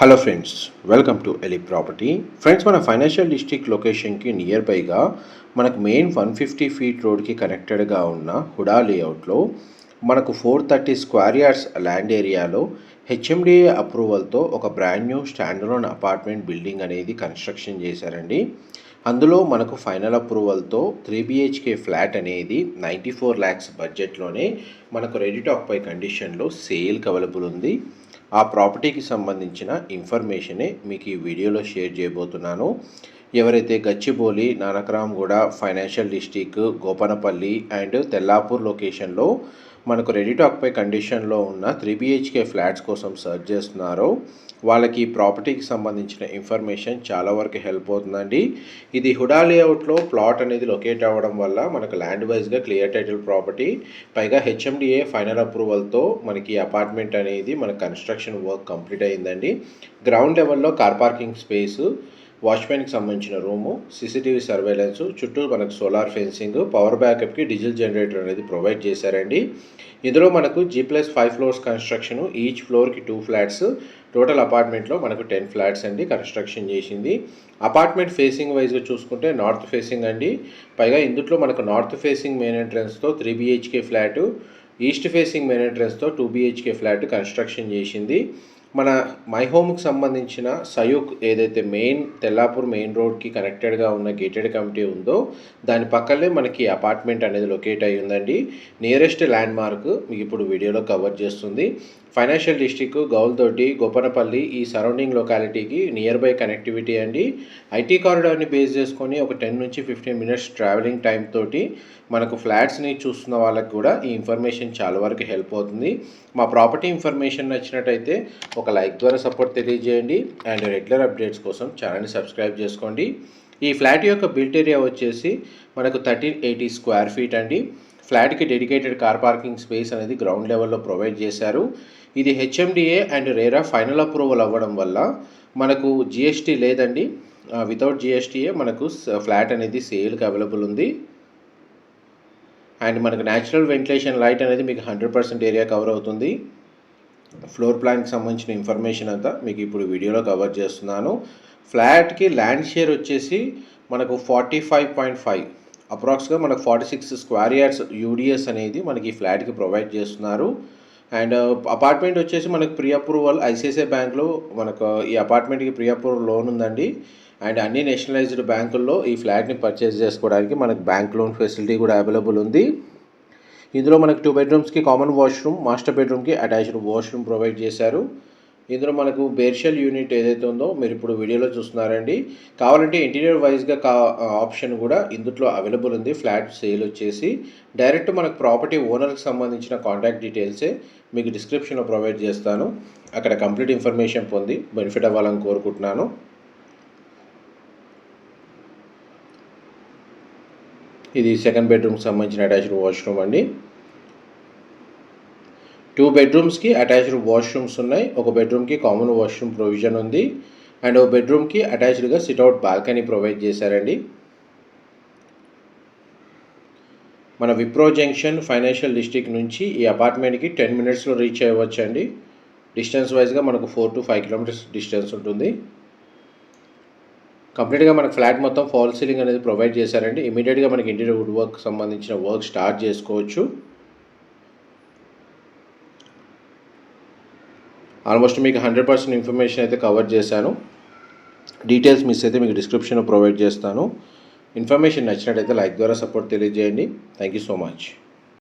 Hello friends welcome to ఎలి property friends మన financial district లొకేషన్కి నియర్ బైగా మనకు మెయిన్ వన్ ఫిఫ్టీ ఫీట్ రోడ్కి కనెక్టెడ్గా ఉన్న హుడా లేఅవుట్లో మనకు four thirty square yards land ఏరియాలో హెచ్ఎండిఏ అప్రూవల్తో ఒక brand new standalone apartment building అనేది కన్స్ట్రక్షన్ చేశారండి. అందులో మనకు ఫైనల్ అప్రూవల్తో త్రీ బిహెచ్కే ఫ్లాట్ అనేది నైంటీ ఫోర్ ల్యాక్స్ బడ్జెట్లోనే మనకు రెడీ టాక్ పై కండిషన్లో సేల్కి అవైలబుల్ ఉంది. ఆ ప్రాపర్టీకి సంబంధించిన ఇన్ఫర్మేషనే మీకు ఈ వీడియోలో షేర్ చేయబోతున్నాను. ఎవరైతే Gachibowli Nanakramguda financial district Gopanapally and Tellapur లొకేషన్లో మనకు రెడీ టు ఆక్యుపై కండిషన్లో ఉన్న త్రీ బిహెచ్కే ఫ్లాట్స్ కోసం సర్చ్ చేస్తున్నారో. వాళ్ళకి ప్రాపర్టీకి సంబంధించిన ఇన్ఫర్మేషన్ చాలా వరకు హెల్ప్ అవుతుందండి. ఇది హుడా లేఅవుట్లో ప్లాట్ అనేది లొకేట్ అవ్వడం వల్ల మనకు ల్యాండ్ వైజ్గా క్లియర్ టైటిల్ ప్రాపర్టీ పైగా హెచ్ఎండిఏ ఫైనల్ అప్రూవల్తో మనకి అపార్ట్మెంట్ అనేది మన కన్స్ట్రక్షన్ వర్క్ కంప్లీట్ అయిందండి. గ్రౌండ్ లెవెల్లో కార్ పార్కింగ్ స్పేసు వాచ్మెన్కి సంబంధించిన రూము సీసీటీవీ సర్వేలెన్స్ చుట్టూ మనకు సోలార్ ఫెన్సింగ్ పవర్ బ్యాకప్కి డీజిల్ జనరేటర్ అనేది ప్రొవైడ్ చేశారండి. ఇందులో మనకు G plus five floors construction each ఫ్లోర్కి టూ ఫ్లాట్స్ టోటల్ అపార్ట్మెంట్లో మనకు టెన్ ఫ్లాట్స్ అండి కన్స్ట్రక్షన్ చేసింది. అపార్ట్మెంట్ ఫేసింగ్ వైజ్గా చూసుకుంటే నార్త్ ఫేసింగ్ అండి. పైగా ఇందులో మనకు north facing main ఎంట్రన్స్తో three BHK flat east facing main ఎంట్రన్స్తో two BHK flat construction చేసింది. మన మై హోమ్కి సంబంధించిన సయూక్ ఏదైతే మెయిన్ తెల్లాపూర్ మెయిన్ రోడ్కి కనెక్టెడ్గా ఉన్న గేటెడ్ కమిటీ ఉందో దాని పక్కనే మనకి అపార్ట్మెంట్ అనేది లొకేట్ అయి ఉందండి. నియరెస్ట్ ల్యాండ్ మార్క్ మీకు ఇప్పుడు వీడియోలో కవర్ చేస్తుంది. ఫైనాన్షియల్ డిస్టిక్ గౌల్తోటి గోపనపల్లి ఈ సరౌండింగ్ లొకాలిటీకి నియర్ బై కనెక్టివిటీ అండి. ఐటీ కారిడార్ని బేస్ చేసుకొని ఒక టెన్ నుంచి ఫిఫ్టీన్ మినిట్స్ ట్రావెలింగ్ టైం తోటి మనకు ఫ్లాట్స్ని చూస్తున్న వాళ్ళకి కూడా ఈ ఇన్ఫర్మేషన్ చాలా వరకు హెల్ప్ అవుతుంది. మా ప్రాపర్టీ ఇన్ఫర్మేషన్ నచ్చినట్టయితే ఒక లైక్ ద్వారా సపోర్ట్ తెలియజేయండి అండ్ రెగ్యులర్ అప్డేట్స్ కోసం ఛానల్ని సబ్స్క్రైబ్ చేసుకోండి. ఈ ఫ్లాట్ యొక్క బిల్ట్ ఏరియా వచ్చేసి మనకు థర్టీన్ ఎయిటీ స్క్వేర్ ఫీట్ అండి. ఫ్లాట్కి డెడికేటెడ్ కార్ పార్కింగ్ స్పేస్ అనేది గ్రౌండ్ లెవెల్లో ప్రొవైడ్ చేశారు. ఇది HMDA and RERA final approval అవ్వడం వల్ల మనకు జిఎస్టీ లేదండి. వితౌట్ జిఎస్టీఏ మనకు ఫ్లాట్ అనేది సేల్కి అవైలబుల్ ఉంది. అండ్ మనకు న్యాచురల్ వెంటిలేషన్ లైట్ అనేది మీకు హండ్రెడ్ పర్సెంట్ ఏరియా కవర్ అవుతుంది. ఫ్లోర్ ప్లాన్కి సంబంధించిన ఇన్ఫర్మేషన్ అంతా మీకు ఇప్పుడు వీడియోలో కవర్ చేస్తున్నాను. ఫ్లాట్కి ల్యాండ్ షేర్ వచ్చేసి మనకు ఫార్టీ ఫైవ్ పాయింట్ ఫైవ్. అప్రాక్స్గా మనకు forty six square yards UDS అనేది మనకి ఈ ఫ్లాట్కి ప్రొవైడ్ చేస్తున్నారు. అండ్ uh, అపార్ట్మెంట్ వచ్చేసి మనకు ప్రీ అప్రూవల్ ఐసిఐసిఐ బ్యాంక్లో మనకు ఈ అపార్ట్మెంట్కి ప్రీ అప్రూవల్ లోన్ ఉందండి. అండ్ అన్ని నేషనలైజ్డ్ బ్యాంకుల్లో ఈ ఫ్లాట్ని పర్చేస్ చేసుకోవడానికి మనకు బ్యాంక్ లోన్ ఫెసిలిటీ కూడా అవైలబుల్ ఉంది. ఇందులో మనకు టూ బెడ్రూమ్స్కి కామన్ వాష్రూమ్ మాస్టర్ బెడ్రూమ్కి అటాచ్డ్ వాష్రూమ్ ప్రొవైడ్ చేశారు. ఇందులో మనకు బేర్షల్ యూనిట్ ఏదైతే ఉందో మీరు ఇప్పుడు వీడియోలో చూస్తున్నారండి. కావాలంటే ఇంటీరియర్ వైజ్గా కా ఆప్షన్ కూడా ఇందులో అవైలబుల్ ఉంది. ఫ్లాట్ సేల్ వచ్చేసి. డైరెక్ట్ మనకు ప్రాపర్టీ ఓనర్కి సంబంధించిన కాంటాక్ట్ డీటెయిల్సే మీకు డిస్క్రిప్షన్లో ప్రొవైడ్ చేస్తాను. అక్కడ కంప్లీట్ ఇన్ఫర్మేషన్ పొంది బెనిఫిట్ అవ్వాలని కోరుకుంటున్నాను. ఇది సెకండ్ బెడ్రూమ్కి సంబంధించిన అటాచ్డ్ వాష్రూమ్ అండి. టూ బెడ్రూమ్స్కి అటాచ్డ్ వాష్రూమ్స్ ఉన్నాయి. ఒక బెడ్రూమ్కి కామన్ వాష్రూమ్ ప్రొవిజన్ ఉంది. అండ్ ఒక బెడ్రూమ్కి అటాచ్డ్గా సిట్అవుట్ బాల్కనీ ప్రొవైడ్ చేశారండి. మన విప్రో జంక్షన్ ఫైనాన్షియల్ డిస్ట్రిక్ట్ నుంచి ఈ అపార్ట్మెంట్కి టెన్ మినిట్స్లో రీచ్ అయ్యవచ్చండి. అండి డిస్టెన్స్ వైజ్గా మనకు four to five kilometres distance ఉంటుంది. కంప్లీట్గా మనకు ఫ్లాట్ మొత్తం ఫాల్ సీలింగ్ అనేది ప్రొవైడ్ చేశారండి. ఇమీడియట్గా మనకి ఇంటీరియర్ వుడ్ వర్క్ సంబంధించిన వర్క్ స్టార్ట్ చేసుకోవచ్చు. ఆల్మోస్ట్ మీకు హండ్రెడ్ పర్సెంట్ ఇన్ఫర్మేషన్ అయితే కవర్ చేశాను. డీటెయిల్స్ మిస్ అయితే మీకు డిస్క్రిప్షన్లో ప్రొవైడ్ చేస్తాను. ఇన్ఫర్మేషన్ నచ్చినట్టయితే లైక్ ద్వారా సపోర్ట్ తెలియజేయండి. Thank you so much.